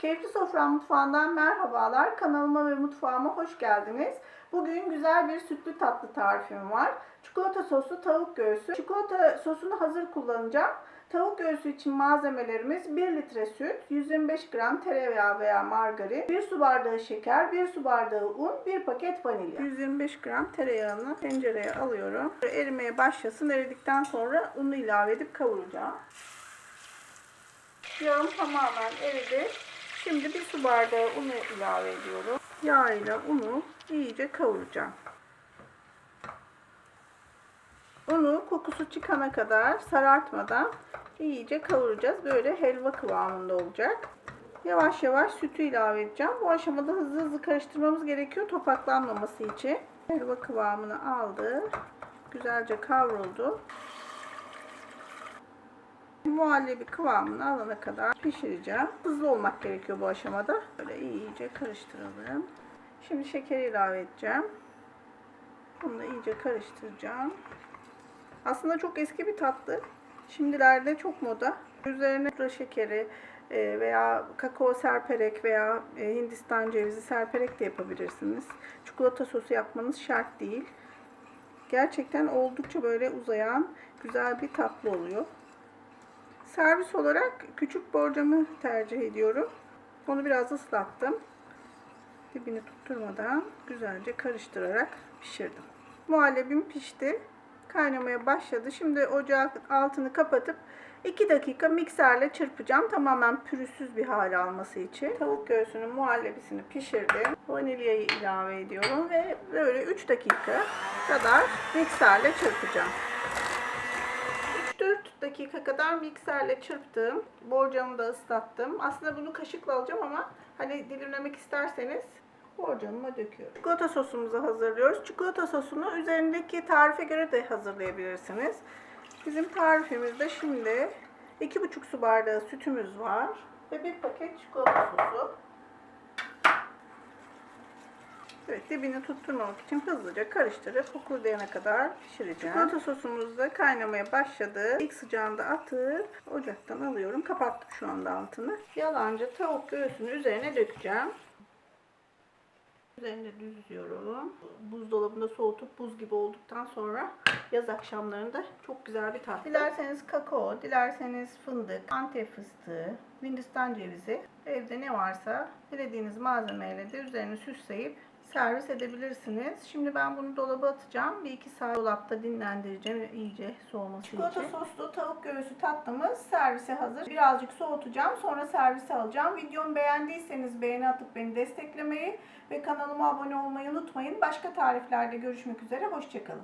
Keyifli Sofra Mutfağı'ndan merhabalar. Kanalıma ve mutfağıma hoş geldiniz. Bugün güzel bir sütlü tatlı tarifim var. Çikolata soslu tavuk göğsü. Çikolata sosunu hazır kullanacağım. Tavuk göğsü için malzemelerimiz 1 litre süt, 125 gram tereyağı veya margarin, 1 su bardağı şeker, 1 su bardağı un, 1 paket vanilya. 125 gram tereyağını tencereye alıyorum. Erimeye başlasın. Eridikten sonra unu ilave edip kavuracağım. Yağım tamamen eridi. Şimdi bir su bardağı unu ilave ediyorum. Yağ ile unu iyice kavuracağım. Unu kokusu çıkana kadar sarartmadan iyice kavuracağız. Böyle helva kıvamında olacak. Yavaş yavaş sütü ilave edeceğim. Bu aşamada hızlı hızlı karıştırmamız gerekiyor topaklanmaması için. Helva kıvamını aldı. Güzelce kavruldu. Muhallebi kıvamını alana kadar pişireceğim. Hızlı olmak gerekiyor bu aşamada. Böyle iyice karıştıralım. Şimdi şekeri ilave edeceğim. Bunu da iyice karıştıracağım. Aslında çok eski bir tatlı. Şimdilerde çok moda. Üzerine pudra şekeri e, veya kakao serperek veya e, Hindistan cevizi serperek de yapabilirsiniz. Çikolata sosu yapmanız şart değil. Gerçekten oldukça böyle uzayan güzel bir tatlı oluyor. Servis olarak küçük borcamı tercih ediyorum. Onu biraz ıslattım. Dibini tutturmadan güzelce karıştırarak pişirdim. Muhallebim pişti. Kaynamaya başladı. Şimdi ocağın altını kapatıp 2 dakika mikserle çırpacağım. Tamamen pürüzsüz bir hale alması için. Tavuk göğsünün muhallebisini pişirdim. Vanilyayı ilave ediyorum ve böyle 3 dakika kadar mikserle çırpacağım. 3-4 dakika kadar mikserle çırptım. Borcamı da ıslattım. Aslında bunu kaşıkla alacağım ama hani dilimlemek isterseniz borcamıma döküyorum. Çikolata sosumuzu hazırlıyoruz. Çikolata sosunu üzerindeki tarife göre de hazırlayabilirsiniz. Bizim tarifimizde şimdi 2,5 su bardağı sütümüz var ve bir paket çikolata sosu. Evet dibini tutturmamak için hızlıca karıştırıp fokurdayana kadar pişireceğim. Çikolata sosumuz da kaynamaya başladı. İlk sıcağında atıp ocaktan alıyorum. Kapattım şu anda altını. Yalancı tavuk göğsünü üzerine dökeceğim. Üzerine düzlüyorum. Buzdolabında soğutup buz gibi olduktan sonra yaz akşamlarında çok güzel bir tatlı. Dilerseniz kakao, dilerseniz fındık, antep fıstığı, hindistan cevizi, evde ne varsa dilediğiniz malzemeyle de üzerine süsleyip servis edebilirsiniz. Şimdi ben bunu dolaba atacağım. Bir iki saat dolapta dinlendireceğim iyice soğuması Çikolata için. soslu tavuk göğsü tatlımız servise hazır. Birazcık soğutacağım. Sonra servise alacağım. Videomu beğendiyseniz beğeni atıp beni desteklemeyi ve kanalıma abone olmayı unutmayın. Başka tariflerde görüşmek üzere. Hoşçakalın.